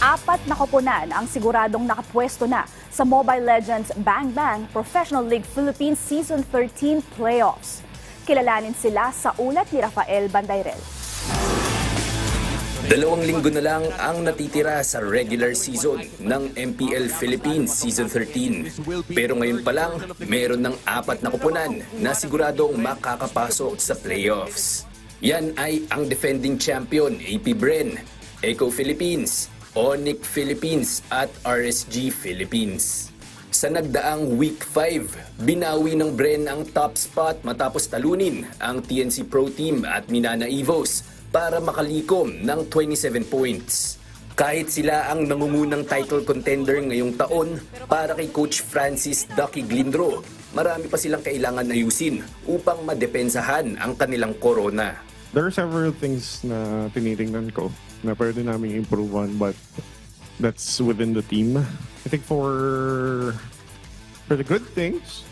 Apat na koponan ang siguradong nakapwesto na sa Mobile Legends Bang Bang Professional League Philippines Season 13 Playoffs. Kilalanin sila sa ulat ni Rafael Bandayrel. Dalawang linggo na lang ang natitira sa regular season ng MPL Philippines Season 13. Pero ngayon pa lang, meron ng apat na kupunan na siguradong makakapasok sa playoffs. Yan ay ang defending champion AP Bren, Eco Philippines, Onic Philippines at RSG Philippines. Sa nagdaang Week 5, binawi ng Bren ang top spot matapos talunin ang TNC Pro Team at Minana Evos para makalikom ng 27 points. Kahit sila ang nangungunang title contender ngayong taon para kay Coach Francis Ducky Glindro, marami pa silang kailangan ayusin upang madepensahan ang kanilang corona. There are several things na tinitingnan ko na pwede namin improve on but that's within the team. I think for for the good things,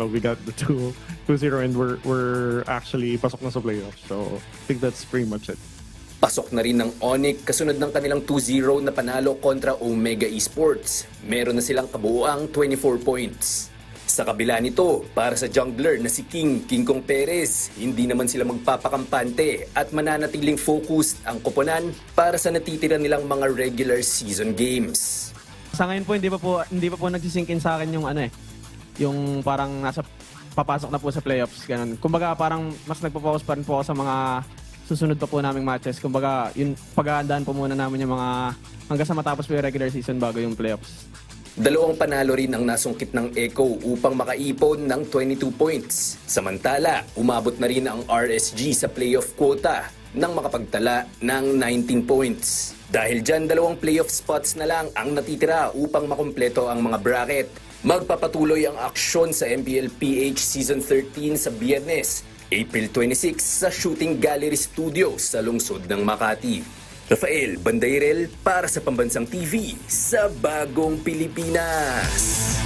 well, we got the 2 2-0 and we're, we're actually pasok na sa playoffs. So I think that's pretty much it. Pasok na rin ng Onic kasunod ng kanilang 2-0 na panalo kontra Omega Esports. Meron na silang kabuuang 24 points. Sa kabila nito, para sa jungler na si King King Kong Perez, hindi naman sila magpapakampante at mananatiling focused ang koponan para sa natitira nilang mga regular season games. Sa ngayon po hindi pa po hindi pa po nagsisinkin sa akin yung ano eh, yung parang nasa papasok na po sa playoffs ganun. Kumbaga parang mas nagpo-focus pa rin po ako sa mga susunod pa po naming matches. Kumbaga yun paghahandaan po muna namin yung mga hanggang sa matapos po yung regular season bago yung playoffs. Dalawang panalo rin ang nasungkit ng Echo upang makaipon ng 22 points. Samantala, umabot na rin ang RSG sa playoff quota nang makapagtala ng 19 points. Dahil dyan, dalawang playoff spots na lang ang natitira upang makumpleto ang mga bracket. Magpapatuloy ang aksyon sa MPL PH Season 13 sa Biyernes, April 26 sa Shooting Gallery Studio sa lungsod ng Makati. Rafael Bandairel para sa Pambansang TV sa Bagong Pilipinas.